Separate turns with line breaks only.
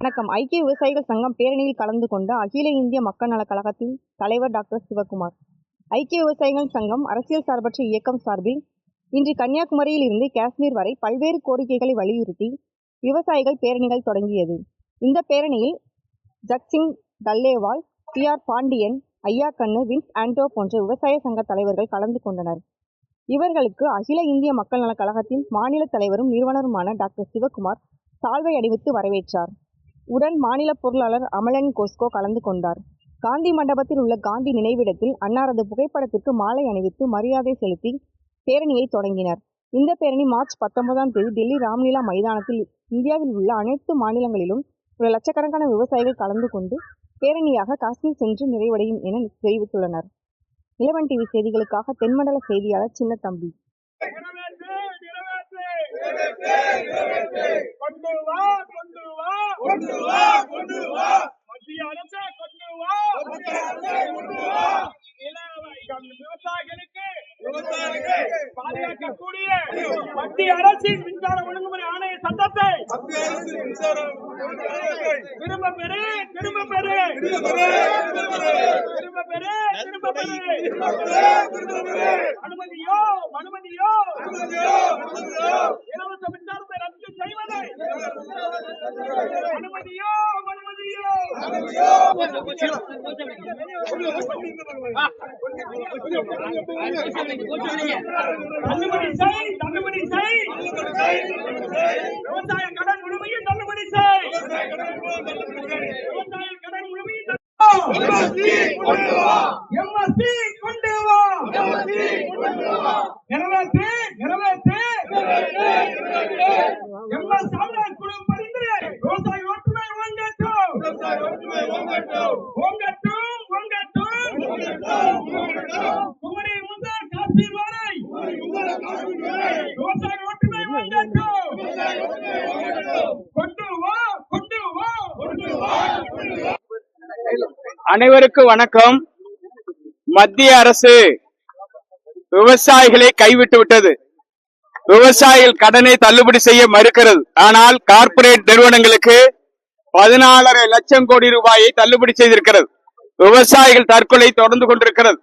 வணக்கம். ஐக்கிய விவசாயிகள் சங்கம் பேரணியில் கலந்து கொண்ட அகில இந்திய மக்கள் நலக் கழகத்தின் தலைவர் டாக்டர் சிவகுமார். ஐக்கிய விவசாயிகள் சங்கம் அரசியல் சார்பற்ற இயக்கம் சார்பில் இன்று கன்னியாகுமரியில் இருந்து காஷ்மீர் வரை பல்வேறு கோரிக்கைகளை வலியுறுத்தி விவசாயிகள் பேரணிகள் தொடங்கியது. இந்த பேரணியில் ஜக்சிங் டல்லேவால் டி ஆர் பாண்டியன் கண்ணு வின்ஸ் ஆண்டோ போன்ற விவசாய சங்க தலைவர்கள் கலந்து கொண்டனர். இவர்களுக்கு அகில இந்திய மக்கள் நலக் கழகத்தின் மாநில தலைவரும் நிறுவனருமான டாக்டர் சிவகுமார் சால்வை அணிவித்து வரவேற்றார். உடன் மாநில பொருளாளர் அமலன் கோஸ்கோ கலந்து கொண்டார். காந்தி மண்டபத்தில் உள்ள காந்தி நினைவிடத்தில் அன்னாரது புகைப்படத்திற்கு மாலை அணிவித்து மரியாதை செலுத்தி பேரணியை தொடங்கினர். இந்த பேரணி மார்ச் பத்தொன்பதாம் தேதி டெல்லி ராம்லீலா மைதானத்தில் இந்தியாவில் உள்ள அனைத்து மாநிலங்களிலும் உள்ள லட்சக்கணக்கான விவசாயிகள் கலந்து கொண்டு பேரணியாக காஷ்மீர் சென்று நிறைவடையும் என தெரிவித்துள்ளனர். இளவன் டிவி செய்திகளுக்காக தென்மண்டல செய்தியாளர் சின்னத்தம்பி
நிறைவேற்று கொண்டு வா கொண்டு வா
கொண்டு வா கொண்டு வா
மத்திய அரசே கொண்டு வா
கொண்டு வா
இளவ- விவசாயிகளுக்கு
விவசாயிகளுக்கு
பாதுகாக்கக்கூடிய மத்திய அரசின் மின்சார ஒழுங்குமுறை ஆணைய சட்டத்தை திரும்ப பெறு திரும்ப பெறு
திரும்ப பெறு, திரும்ப பெறு.
பெறு. அனுமதியோ அனுமதியோ. இலவச மின்சாரத்தை ரத்து செய்வதை அனுமதியோ தள்ளுபடி செய் தள்ளுபடி செய் விவசாய கடன் முழுமையும் தள்ளுபடி செய் விவசாய கடன்
முழுமையும்
எம்எஸ்பி கொண்டு வா எம்எஸ் சாமியார் குழு பரிந்துரை விவசாய ஒற்றுமை ஓங்கட்டும்
விவசாய ஒற்றுமை ஓங்கட்டும்.
ஓங்கட்டும் ஓங்கட்டும்
ஓங்கட்டும், ஓங்கட்டும்.
குமரி முதல் காஷ்மீர் வரை
உங்கள காசு வேலை.
விவசாய ஒற்றுமை ஓங்கட்டும்
விவசாய ஒற்றுமை ஓங்கட்டும்.
கொண்டு வா கொண்டு வா
கொண்டு வா, கொண்டு வா.
அனைவருக்கும் வணக்கம். மத்திய அரசு விவசாயிகளை கைவிட்டு விட்டது. விவசாயிகள் கடனை தள்ளுபடி செய்ய மறுக்கிறது. ஆனால் கார்ப்பரேட் நிறுவனங்களுக்கு பதினாலரை லட்சம் கோடி ரூபாயை தள்ளுபடி செய்திருக்கிறது. விவசாயிகள் தற்கொலை தொடர்ந்து கொண்டிருக்கிறது.